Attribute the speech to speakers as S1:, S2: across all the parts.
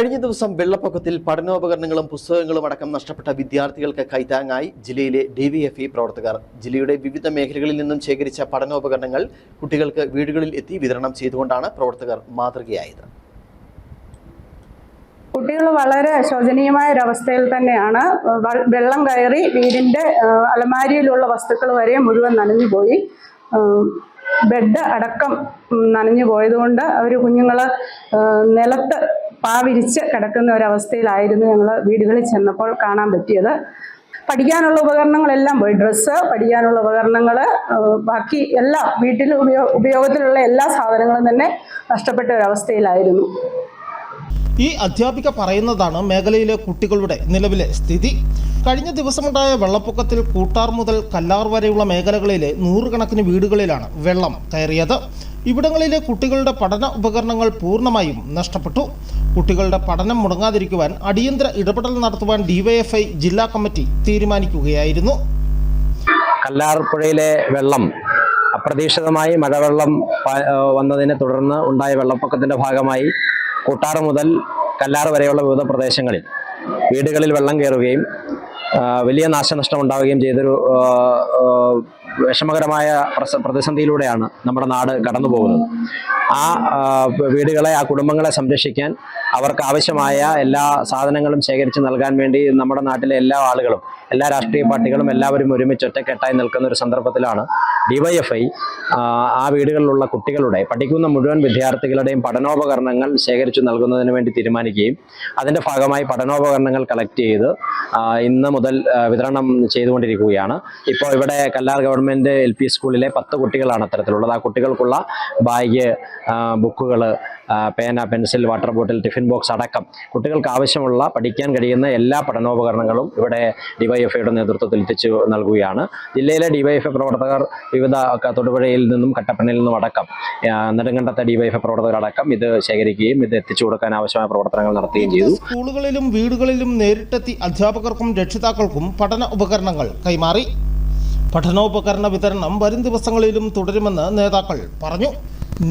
S1: കഴിഞ്ഞ ദിവസം വെള്ളപ്പൊക്കത്തിൽ പഠനോപകരണങ്ങളും പുസ്തകങ്ങളും അടക്കം നഷ്ടപ്പെട്ട വിദ്യാർത്ഥികൾക്ക് കൈത്താങ്ങായി ജില്ലയിലെ ഡി വി എഫ് ഇ പ്രവർത്തകർ. ജില്ലയുടെ വിവിധ മേഖലകളിൽ നിന്നും ശേഖരിച്ച പഠനോപകരണങ്ങൾ കുട്ടികൾക്ക് വീടുകളിൽ എത്തി വിതരണം ചെയ്തുകൊണ്ടാണ് പ്രവർത്തകർ മാതൃകയായത്.
S2: കുട്ടികൾ വളരെ ശോചനീയമായ ഒരവസ്ഥയിൽ തന്നെയാണ് വെള്ളം കയറി വീടിന്റെ അലമാരിയിലുള്ള വസ്തുക്കൾ വരെ മുഴുവൻ നനഞ്ഞുപോയി. ബെഡ് അടക്കം നനഞ്ഞു പോയതുകൊണ്ട് അവർ കുഞ്ഞുങ്ങൾ നിലത്ത് പാവിരിച്ച് കിടക്കുന്ന ഒരവസ്ഥയിലായിരുന്നു ഞങ്ങൾ വീടുകളിൽ ചെന്നപ്പോൾ കാണാൻ പറ്റിയത്. പഠിക്കാനുള്ള ഉപകരണങ്ങളെല്ലാം പോയി ഡ്രസ്സ് പഠിക്കാനുള്ള ഉപകരണങ്ങൾ ബാക്കി എല്ലാം വീട്ടിൽ ഉപയോഗ ഉപയോഗത്തിലുള്ള എല്ലാ സാധനങ്ങളും തന്നെ നഷ്ടപ്പെട്ട ഒരവസ്ഥയിലായിരുന്നു.
S3: ഈ അധ്യാപിക പറയുന്നതാണ് മേഖലയിലെ കുട്ടികളുടെ നിലവിലെ സ്ഥിതി. കഴിഞ്ഞ ദിവസമുണ്ടായ വെള്ളപ്പൊക്കത്തിൽ കൂട്ടാർ മുതൽ കല്ലാർ വരെയുള്ള മേഖലകളിലെ നൂറുകണക്കിന് വീടുകളിലാണ് വെള്ളം കയറിയത്. ഇവിടങ്ങളിലെ കുട്ടികളുടെ പഠന ഉപകരണങ്ങൾ പൂർണമായും നഷ്ടപ്പെട്ടു. കുട്ടികളുടെ പഠനം മുടങ്ങാതിരിക്കുവാൻ അടിയന്തര ഇടപെടൽ നടത്തുവാൻ ഡിവൈഎഫ്ഐ ജില്ലാ കമ്മിറ്റി തീരുമാനിക്കുകയായിരുന്നു.
S4: കല്ലാർപ്പുഴയിലെ വെള്ളം അപ്രതീക്ഷിതമായി മഴവെള്ളം വന്നതിനെ തുടർന്ന് ഉണ്ടായ വെള്ളപ്പൊക്കത്തിന്റെ ഭാഗമായി കൂട്ടാറ് മുതൽ കല്ലാറ് വരെയുള്ള വിവിധ പ്രദേശങ്ങളിൽ വീടുകളിൽ വെള്ളം കയറുകയും വലിയ നാശനഷ്ടം ഉണ്ടാവുകയും ചെയ്തൊരു വിഷമകരമായ പ്രതിസന്ധിയിലൂടെയാണ് നമ്മുടെ നാട് കടന്നു പോകുന്നത് ആ, വീടുകളെ ആ കുടുംബങ്ങളെ സംരക്ഷിക്കാൻ അവർക്ക് ആവശ്യമായ എല്ലാ സാധനങ്ങളും ശേഖരിച്ച് നൽകാൻ വേണ്ടി നമ്മുടെ നാട്ടിലെ എല്ലാ ആളുകളും എല്ലാ രാഷ്ട്രീയ പാർട്ടികളും എല്ലാവരും ഒരുമിച്ച് ഒറ്റക്കെട്ടായി നിൽക്കുന്ന ഒരു സന്ദർഭത്തിലാണ് ഡിവൈഎഫ്ഐ ആ വീടുകളിലുള്ള കുട്ടികളുടെ പഠിക്കുന്ന മുഴുവൻ വിദ്യാർത്ഥികളുടെയും പഠനോപകരണങ്ങൾ ശേഖരിച്ചു നൽകുന്നതിന് വേണ്ടി തീരുമാനിക്കുകയും അതിന്റെ ഭാഗമായി പഠനോപകരണങ്ങൾ കളക്ട് ചെയ്ത് ഇന്ന് മുതൽ വിതരണം ചെയ്തുകൊണ്ടിരിക്കുകയാണ്. ഇപ്പോൾ ഇവിടെ കല്ലാർ ഗവൺമെന്റ് എൽ പി സ്കൂളിലെ പത്ത് കുട്ടികളാണ് അത്തരത്തിലുള്ളത്. ആ കുട്ടികൾക്കുള്ള ബാഗ് ബുക്കുകൾ പേന pencil water bottle tiffin box അടക്കം കുട്ടികൾക്ക് ആവശ്യമുള്ള പഠിക്കാൻ കഴിയുന്ന എല്ലാ പഠനോപകരണങ്ങളും ഇവിടെ ഡിവൈഎഫ്ഐയുടെ നേതൃത്വത്തിൽ എത്തിച്ചു നൽകുകയാണ്. ജില്ലയിലെ ഡിവൈഎഫ്ഐ പ്രവർത്തകർ വിവിധ തൊടുപുഴയിൽ നിന്നും കട്ടപ്പനയിൽ നിന്നും അടക്കം നെടുങ്കണ്ടത്തെ ഡിവൈഎഫ്ഐ പ്രവർത്തകരടക്കം ഇത് ശേഖരിക്കുകയും ഇത് എത്തിച്ചു കൊടുക്കാൻ ആവശ്യമായ പ്രവർത്തനങ്ങൾ നടത്തുകയും ചെയ്തു.
S3: സ്കൂളുകളിലും വീടുകളിലും നേരിട്ടെത്തി അധ്യാപകർക്കും രക്ഷിതാക്കൾക്കും പഠന ഉപകരണങ്ങൾ കൈമാറി. പഠനോപകരണ വിതരണം വരും ദിവസങ്ങളിലും തുടരുമെന്ന് നേതാക്കൾ പറഞ്ഞു.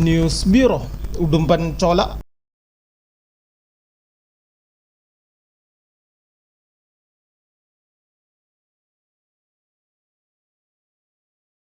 S3: News bureau Udumbanchola.